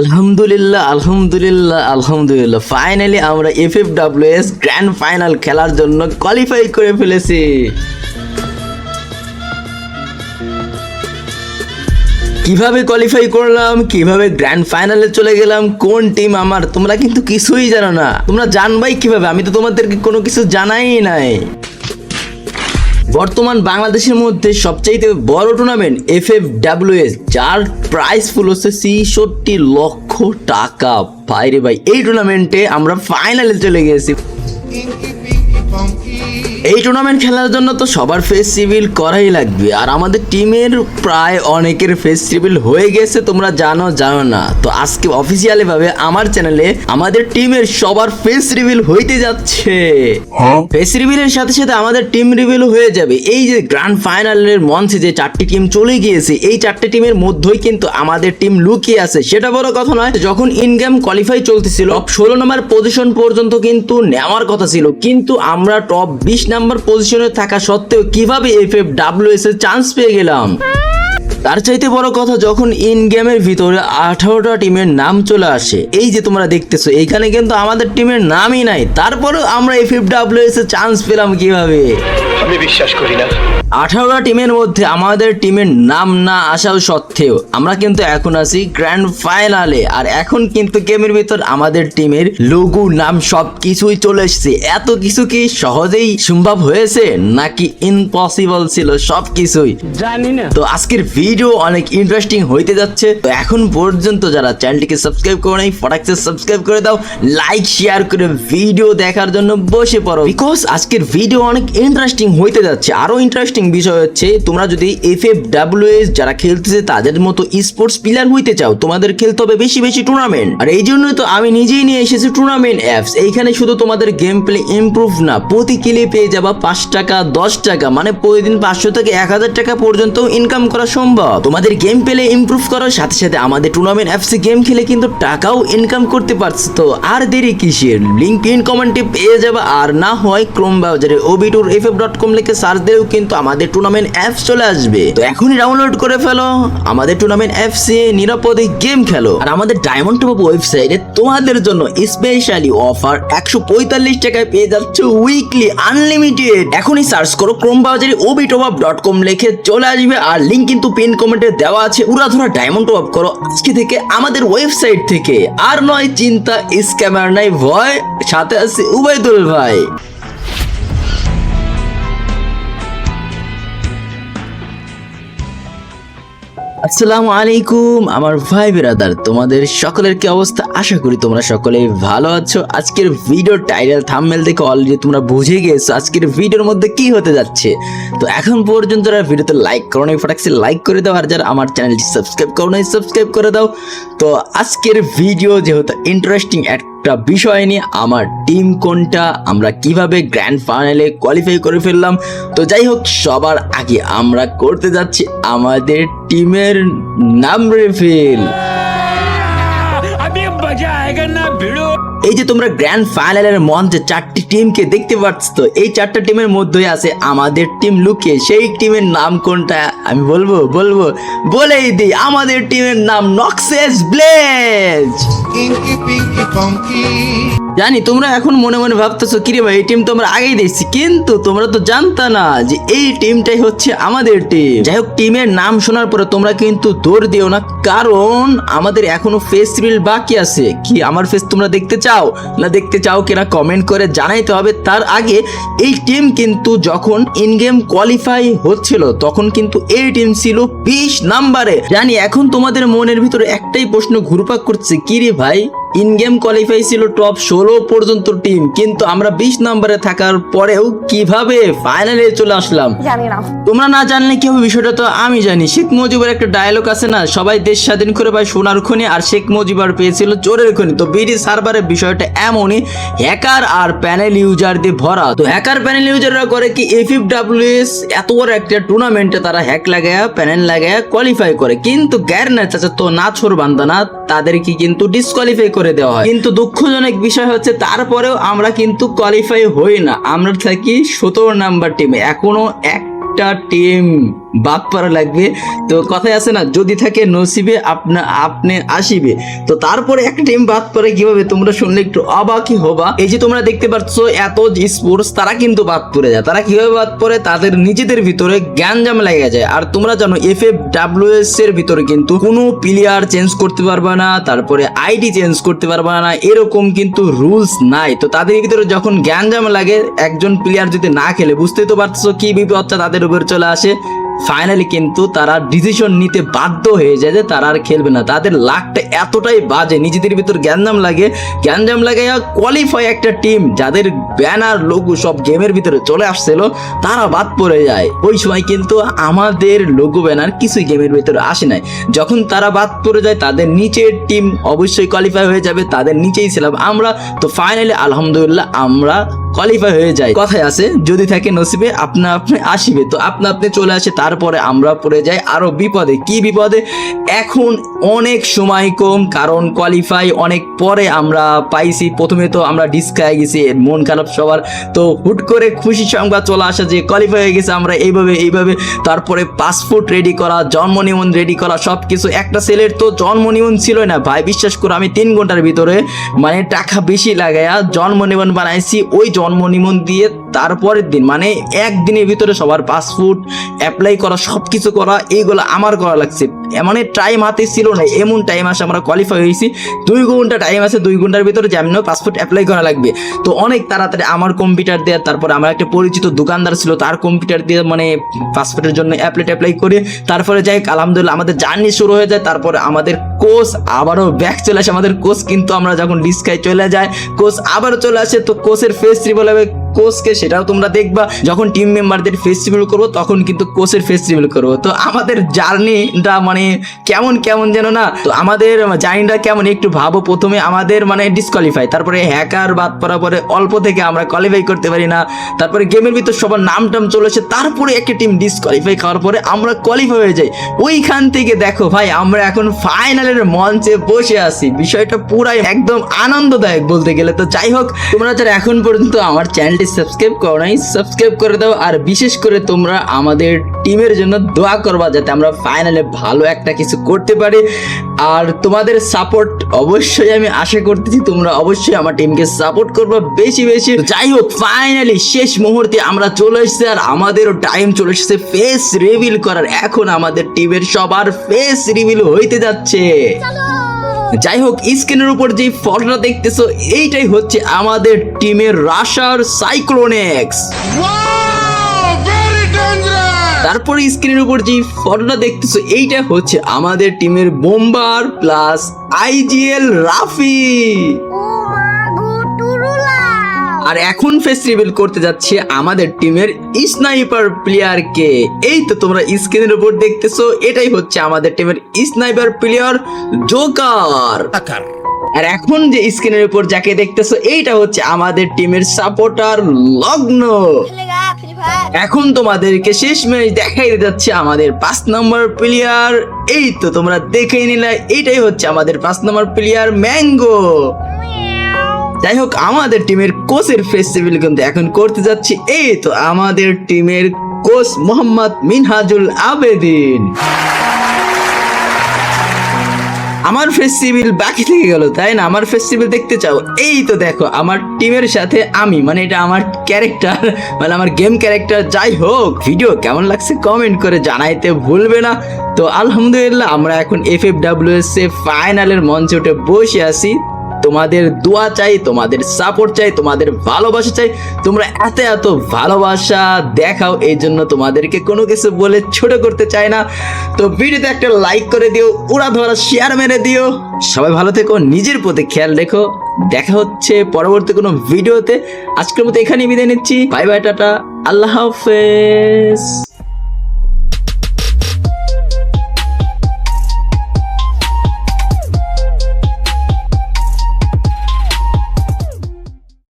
আলহামদুলিল্লাহ আলহামদুলিল্লাহ আলহামদুলিল্লাহ। ফাইনালি আমরা F F S grand final খেলার জন্য কোয়ালিফাই করে ফেলেছি। কীভাবে কোয়ালিফাই করলাম? কীভাবে গ্র্যান্ড ফাইনালে চলে গেলাম? কোন টিম আমার? তোমরা কিন্তু কিছুই জানো না। তোমরা জানবাই কীভাবে? আমি তো তোমাদেরকে কোনো কিছু জানাই নাই। বর্তমান বাংলাদেশের মধ্যে সবচাইতে বড় tournament F F W S যার প্রাইস ফুল হচ্ছে ছিষট্টি লক্ষ টাকা। ভাইরে ভাই, এই টুর্নামেন্টে আমরা ফাইনালে চলে গেছি। এই টুর্নামেন্ট খেলার জন্য তো সবার ফেস সিভিল করাই লাগবে। আর আমাদের টিমের প্রায় অনেকের ফেস সিভিল হয়ে গেছে তোমরা জানো জানো না। তো আজকে অফিসিয়ালি ভাবে আমার চ্যানেলে আমাদের টিমের সবার ফেস রিভিল হইতে যাচ্ছে। ফেস রিভিলের সাথে সাথে আমাদের টিম রিভিল হয়ে যাবে। এই যে গ্র্যান্ড ফাইনালের মঞ্চে যে চারটি টিম চলে গিয়েছে এই চারটি টিমের মধ্যেই কিন্তু আমাদের টিম লুকিয়ে আছে। সেটা বড় কথা নয় যখন ইন গেম কোয়ালিফাই চলতেছিল টপ ষোলো নম্বর পজিশন পর্যন্ত কিন্তু নেওয়ার কথা ছিল। কিন্তু আমরা টপ বিশ নাম্বার পজিশনে থাকা সত্ত্বেও কীভাবে এফ এফ ডাব্লিউএস এর চান্স পেয়ে গেলাম? তার চাইতে বড় কথা যখন ইন গেমের ভিতরে আঠারোটা টিমের নাম চলে আসে, এই যে তোমরা দেখতেছো এইখানে কিন্তু আমাদের টিমের নামই নাই। তারপরেও আমরা এফ এফ ডাব্লিউএস এর চান্স পেলাম কীভাবে? আমি বিশ্বাস করি না। আঠারোটা টিমের মধ্যে আমাদের টিমের নাম না আসাও সত্ত্বেও আমরা কিন্তু এখন আছি গ্র্যান্ড ফাইনালে আর এখন কিন্তু গেমের ভিতর আমাদের টিমের লোগো নাম সব কিছুই চলে এসেছে। এত কিছু কি সহজেই সম্ভব হয়েছে নাকি ইম্পসিবল ছিল সব কিছুই জানি না। তো আজকের ভিডিও অনেক ইন্টারেস্টিং হইতে যাচ্ছে। তো এখন পর্যন্ত যারা চ্যানেলটিকে সাবস্ক্রাইব করে নাই ফটাকসে সাবস্ক্রাইব করে দাও লাইক শেয়ার করে ভিডিও দেখার জন্য বসে পড়ো। বিকজ আজকের ভিডিও অনেক ইন্টারেস্টিং হইতে যাচ্ছে আরও ইন্টারেস্টিং বিষয় হচ্ছে, তোমরা যদি এফ এফ ডাব্লিউএস যারা খেলতেছে তাদের মতো স্পোর্টস প্লেয়ার হইতে চাও, তোমাদের খেলতে হবে বেশি বেশি টুর্নামেন্ট আর এই জন্যই তো আমি নিজেই নিয়ে এসেছি টুর্নামেন্ট অ্যাপস এইখানে শুধু তোমাদের গেম প্লে ইমপ্রুভ না, প্রতি কিলে পেয়ে যাবা পাঁচ টাকা, দশ টাকা মানে প্রতিদিন পাঁচশো থেকে এক হাজার টাকা পর্যন্ত ইনকাম করা সম্ভব। তোমাদের গেম প্লে ইমপ্রুভ করার সাথে সাথে আমাদের টুর্নামেন্ট অ্যাপসে গেম খেলে কিন্তু টাকাও ইনকাম করতে পারছ তো। আর দেরি কিসের? লিঙ্ক পিন কমেন্টে পেয়ে যাবে। আর না হয় ক্রোম ব্রাউজারে ওবিটুর এফ এফ ডট কম লিখে সার্চ দিলেও কিন্তু আমাদের টুর্নামেন্ট অ্যাপস চলে আসবে। তো এখনই ডাউনলোড করে ফেলো। আমাদের টুর্নামেন্ট অ্যাপস এ নিরাপদে গেম খেলো। আর আমাদের ডায়মন্ড টপ ওয়েবসাইটে তোমাদের জন্য স্পেশালি অফার একশো পঁয়তাল্লিশ টাকায় পেয়ে যাচ্ছ উইকলি আনলিমিটেড এখনই সার্চ করো ক্রোম ব্রাউজারে ওবি ডট কম লিখে চলে আসবে। আর লিঙ্ক কিন্তু পিন কমেন্টে দেওয়া আছে। উড়াধরা ডায়মন্ড টপ করো আজকে থেকে আমাদের ওয়েবসাইট থেকে। আর নয়, চিন্তা স্ক্যামার নাই, ভয়। সাথে আছে উবাইদুল ভাই। আসসালামু আলাইকুম, আমার ভাই বিরাদার। তোমাদের সকলের কি অবস্থা? আশা করি তোমরা সকলেই ভালো আছো। আজকের ভিডিও টাইটেল থাম্বনেল দেখে অলরেডি তোমরা বুঝে গেছো আজকের ভিডিওর মধ্যে কি হতে যাচ্ছে। তো এখন পর্যন্ত যারা ভিডিওতে লাইক করো নাই ফটাকসে লাইক করে দাও। আর যারা আমার চ্যানেলটি সাবস্ক্রাইব করো নাই সাবস্ক্রাইব করে দাও। তো আজকের ভিডিও যেহেতু ইন্টারেস্টিং একটা একটা বিষয় নিয়ে আমার টিম কোনটা, আমরা কীভাবে গ্র্যান্ড ফাইনালে কোয়ালিফাই করে ফেললাম। তো যাই হোক, সবার আগে আমরা করতে যাচ্ছি আমাদের টিমের নাম রেফিল আমি এই যে তোমরা গ্র্যান্ড ফাইনালের মঞ্চে চারটি টিমকে দেখতে পাচ্ছ তো এই চারটা টিমের মধ্যেই আছে আমাদের টিম লুকিয়ে। সেই টিমের নাম কোনটা? আমি বলব বলব বলেই দিই আমাদের টিমের নাম নক্সেস ব্লেজ. জানি তোমরা এখন মনে মনে ভাবতেছো কিরে ভাই এই টিম তো আমরা আগেই দেখছি। কিন্তু তোমরা তো জানতা না যে এই টিমটাই হচ্ছে আমাদের টিম যাই হোক টিমের নাম শোনার পরে তোমরা কিন্তু দৌড় দিও না কারণ আমাদের এখনও ফেস রিল বাকি আছে। কি আমার ফেস তোমরা দেখতে চাও? না দেখতে চাও কিনা কমেন্ট করে জানাইতে হবে। তার আগে এই টিম কিন্তু যখন ইন গেম কোয়ালিফাই হচ্ছিল, তখন কিন্তু এই টিম ছিল বিশ নাম্বারে জানি, এখন তোমাদের মনের ভিতরে একটাই প্রশ্ন ঘুরপাক করছে কিরে ভাই? ইন গেম কোয়ালিফাই ছিল টপ ষোলো পর্যন্ত টিম কিন্তু আমরা বিশ নম্বরে থাকার পরেও কীভাবে ফাইনালে চলে আসলাম? তোমরা না জানলে কি হবে বিষয়টা তো আমি জানি। শেখ মুজিবের একটা ডায়লগ আছে না সবাই দেশ স্বাধীন করে পায় সোনার খনি আর শেখ মুজিবার পেয়েছিল চোরের খনি। তো বিডি সার্ভারের বিষয়টা এমনই হ্যাকার আর প্যানেল ইউজার দিয়ে ভরা। তো হ্যাকার প্যানেল ইউজাররা করে কি এফ ইফ ডাব্লিউএস এত বড় একটা টুর্নামেন্টে তারা হ্যাক লাগায় প্যানেল লাগায় কোয়ালিফাই করে। কিন্তু গ্যার না চাচা তো না ছোর বান্দা না তাদেরকে কিন্তু ডিসকোয়ালিফাই করে দেওয়া হয়। কিন্তু দুঃখজনক বিষয় হচ্ছে তারপরেও আমরা কিন্তু কোয়ালিফাই হই না। আমরা থাকি সতেরো নাম্বার টিমে এখনও একটা টিম বাদ পড়া লাগবে। তো কথায় আছে না, যদি থাকে নসিবে আপনা, আপনি আসিবে। তো তারপরে এক টিম বাদ পড়ে কীভাবে? তোমরা শুনলে একটু অবাকই হবা। এই যে তোমরা দেখতে পাচ্ছ, এত স্পোর্টস তারা কিন্তু বাদ পড়ে যায়। তারা কীভাবে বাদ পড়ে? তাদের নিজেদের ভিতরে জ্ঞানজাম লেগে যায়। আর তোমরা জানো এফ এফ ডাব্লিউএস এর ভিতরে কিন্তু কোনো প্লেয়ার চেঞ্জ করতে পারবে না, তারপরে আইডি চেঞ্জ করতে পারবে না, এরকম কিন্তু রুলস নাই। তো তাদের ভিতরে যখন জ্ঞানজাম লাগে, একজন প্লেয়ার যদি না খেলে, বুঝতেই তো পারছ কি বিপদটা তাদের উপর চলে আসে। ফাইনালি কিন্তু তারা ডিসিশন নিতে বাধ্য হয়ে যায় যে তারা আর খেলবে না। তাদের লাকটা এতটাই বাজে, নিজেদের ভিতর জ্ঞানজাম লাগে। জ্ঞানজাম লাগে কোয়ালিফাই একটা টিম যাদের ব্যানার লোগো সব গেমের ভিতরে চলে আসছিল, তারা বাদ পড়ে যায়। ওই সময় কিন্তু আমাদের লোগো ব্যানার কিছুই গেমের ভিতরে আসে নাই। যখন তারা বাদ পড়ে যায়, তাদের নিচের টিম অবশ্যই কোয়ালিফাই হয়ে যাবে, তাদের নিচেই ছিলাম আমরা। তো ফাইনালি আলহামদুলিল্লাহ আমরা কোয়ালিফাই হয়ে যায়। কথায় আছে, যদি থাকে নসিবে, আপনা আপনি আসিবে। তো আপনা আপনি চলে আসে, তারপরে আমরা পড়ে যাই আরও বিপদে। কি বিপদে? এখন অনেক সময় কম, কারণ কোয়ালিফাই অনেক পরে আমরা পাইছি। প্রথমে তো আমরা ডিসকায় গেছি, মন খারাপ সবার। তো হুট করে খুশি সংবাদ চলে আসা যে কোয়ালিফাই হয়ে গেছে আমরা, এইভাবে এইভাবে। তারপরে পাসপোর্ট রেডি করা, জন্ম নিবন্ধন রেডি করা সব কিছু একটা ছেলের তো জন্ম নিবন্ধন ছিল না, ভাই, বিশ্বাস করো, আমি তিন ঘণ্টার ভিতরে মানে টাকা বেশি লাগাইয়া জন্ম নিবন্ধন বানাইছি, ওই জন্ম নিবন্ধন দিয়ে তারপরের দিন মানে একদিনের ভিতরে সবার পাসপোর্ট অ্যাপ্লাই করা সব কিছু করা, এইগুলো আমার করা লাগছে। মানে টাইম হাতে ছিল না, এমন টাইম আসে আমরা কোয়ালিফাই হয়েছি। দুই ঘণ্টা টাইম আছে, দুই ঘণ্টার ভিতরে যেমন পাসপোর্ট অ্যাপ্লাই করা লাগবে। তো অনেক তাড়াতাড়ি আমার কম্পিউটার দিয়ে, তারপরে আমার একটা পরিচিত দোকানদার ছিল, তার কম্পিউটার দিয়ে মানে পাসপোর্টের জন্য অ্যাপ্লাই অ্যাপ্লাই করে, তারপরে যাই আলহামদুলিল্লাহ আমাদের জার্নি শুরু হয়ে যায়। তারপরে আমাদের কোচ আবারও ব্যাক চলে আসে। আমাদের কোচ কিন্তু আমরা যখন ডিসকায় চলে যায় কোচ আবারও চলে আসে। তো কোচের ফেস রিভেল হবে কোচকে সেটাও তোমরা দেখবা। যখন টিম মেম্বারদের ফেস্টিভ্যাল করব, তখন কিন্তু কোচের ফেস্টিভ্যাল করব। তো আমাদের জার্নিটা মানে কেমন কেমন যেন না, তো আমাদের জার্নিটা কেমন একটু ভাবো প্রথমে। আমাদের মানে ডিসকোয়ালিফাই তারপরে হ্যাকার বাদ পড়ার পরে অল্প থেকে আমরা কোয়ালিফাই করতে পারি না। তারপরে গেমের ভিতর সবার নাম টাম চলে আসে, তারপরে একটা টিম ডিসকোয়ালিফাই খাওয়ার পরে আমরা কোয়ালিফাই হয়ে যাই। ওইখান থেকে দেখো ভাই, আমরা এখন ফাইনালের মঞ্চে বসে আছি। বিষয়টা পুরাই একদম আনন্দদায়ক বলতে গেলে। তো যাই হোক, তোমরা যারা এখন পর্যন্ত আমার চ্যানেলটি সাবস্ক্রাইব করো নাই, সাবস্ক্রাইব করে দাও। আর বিশেষ করে তোমরা আমাদের টিমের জন্য দোয়া করবা যাতে আমরা ফাইনালে ভালো একটা কিছু করতে পারি। আর তোমাদের সাপোর্ট অবশ্যই আমি আশা করতেছি তোমরা অবশ্যই আমার টিমকে সাপোর্ট করবে বেশি বেশি। যাই হোক ফাইনালি শেষ মুহূর্তে আমরা চলে এসেছি আর আমাদেরও টাইম চলে এসেছে ফেস রিভিল করার। এখন আমাদের টিমের সবার ফেস রিভিল হইতে যাচ্ছে। যাই হোক স্ক্রিনের উপর যে ফটোটা দেখতেছো এইটাই হচ্ছে আমাদের টিমের রাশার সাইক্লোনেক্স এক্স তারপরে স্ক্রিনের উপর যে ফটোটা দেখতেছো এইটা হচ্ছে আমাদের টিমের বোম্বার প্লাস আইজিএল রাফি আর এখন ফেস্টিভ্যাল করতে যাচ্ছে আমাদের টিমের স্নাইপার প্লেয়ারকে এই তো তোমরা স্ক্রিনের উপর দেখতেছো এটাই হচ্ছে আমাদের টিমের স্নাইপার প্লেয়ার জোকার আর এখন যে স্ক্রিনের উপর যাকে দেখতেছো এইটা হচ্ছে আমাদের টিমের সাপোর্টার লগ্ন। এখন তোমাদেরকে শেষ ম্যাচ দেখাই দিতে যাচ্ছে আমাদের পাঁচ নম্বর প্লেয়ার এই তো তোমরা দেখেই নিলে এইটাই হচ্ছে আমাদের পাঁচ নম্বর প্লেয়ার ম্যাঙ্গো যাই হোক আমাদের টিমের কোচের ফেস্টিভ্যাল কিন্তু এখন করতে যাচ্ছি। এই তো আমাদের টিমের কোচ মোহাম্মদ মিনহাজুল আবেদিন। আমার ফেস্টিভ্যাল বাকি থেকে গেল, তাই না? আমার ফেস্টিভ্যাল দেখতে চাও। এই তো দেখো, আমার টিমের সাথে আমি মানে এটা আমার ক্যারেক্টার মানে আমার গেম ক্যারেক্টার যাই হোক ভিডিও কেমন লাগছে কমেন্ট করে জানাইতে ভুলবে না। তো আলহামদুলিল্লাহ, আমরা এখন এফ এফ এস ফাইনালের মঞ্চে উঠে বসে আছি। তোমাদের দোয়া চাই, তোমাদের সাপোর্ট চাই, তোমাদের ভালোবাসা চাই। তোমরা এত এত ভালোবাসা দেখাও, এই জন্য তোমাদেরকে কোনো কিছু বলে ছোট করতে চাই না। তো ভিডিওতে একটা লাইক করে দিও, উড়া ধরা শেয়ার মেরে দিও। সবাই ভালো থেকো, নিজের প্রতি খেয়াল রেখো। দেখা হচ্ছে পরবর্তী কোনো ভিডিওতে। আজকের মতো এখানেই বিদায় নিচ্ছি। Bye bye tata. আল্লাহ হাফেজ।